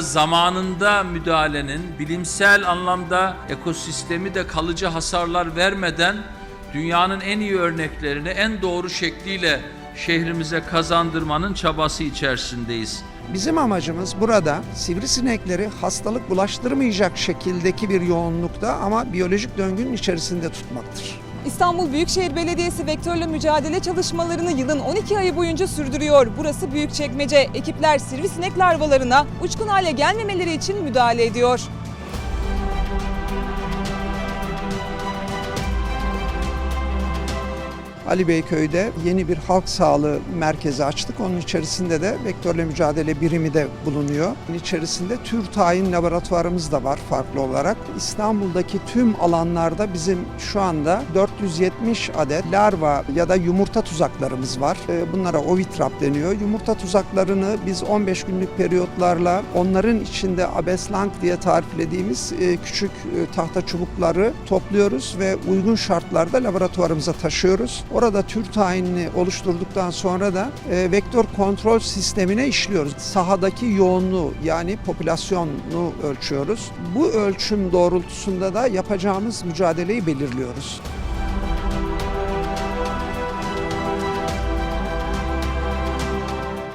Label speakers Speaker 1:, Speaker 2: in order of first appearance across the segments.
Speaker 1: Zamanında müdahalenin bilimsel anlamda ekosistemi de kalıcı hasarlar vermeden dünyanın en iyi örneklerini en doğru şekliyle şehrimize kazandırmanın çabası içerisindeyiz.
Speaker 2: Bizim amacımız burada sivrisinekleri hastalık bulaştırmayacak şekildeki bir yoğunlukta ama biyolojik döngünün içerisinde tutmaktır.
Speaker 3: İstanbul Büyükşehir Belediyesi vektörle mücadele çalışmalarını yılın 12 ayı boyunca sürdürüyor. Burası Büyükçekmece. Ekipler sivrisinek larvalarına uçkun hale gelmemeleri için müdahale ediyor.
Speaker 2: Ali Beyköy'de yeni bir halk sağlığı merkezi açtık. Onun içerisinde de vektörle mücadele birimi de bulunuyor. Bunun içerisinde tür tayin laboratuvarımız da var farklı olarak. İstanbul'daki tüm alanlarda bizim şu anda 470 adet larva ya da yumurta tuzaklarımız var. Ee, Bunlara ovitrap deniyor. Yumurta tuzaklarını biz 15 günlük periyotlarla onların içinde abeslang diye tariflediğimiz e, küçük e, tahta çubukları topluyoruz ve uygun şartlarda laboratuvarımıza taşıyoruz. Orada tür tayinini oluşturduktan sonra da e, vektör kontrol sistemine işliyoruz. Sahadaki yoğunluğu yani popülasyonu ölçüyoruz. Bu ölçüm doğrultusunda da yapacağımız mücadeleyi belirliyoruz.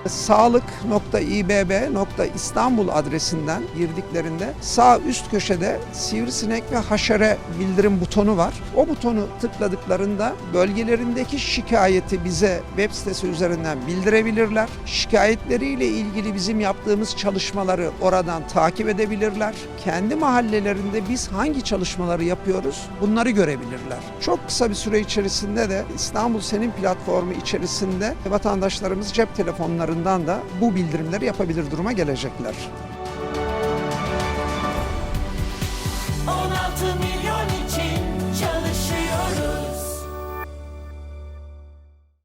Speaker 2: sağlık.ibb.istanbul adresinden girdiklerinde sağ üst köşede sivrisinek ve haşere bildirim butonu var. O butonu tıkladıklarında bölgelerindeki şikayeti bize web sitesi üzerinden bildirebilirler. Şikayetleriyle ilgili bizim yaptığımız çalışmaları oradan takip edebilirler. Kendi mahallelerinde biz hangi çalışmaları yapıyoruz bunları görebilirler. Çok kısa bir süre içerisinde de İstanbul Senin platformu içerisinde vatandaşlarımız cep telefonlarından da bu bildirimleri yapabilir duruma gelecekler.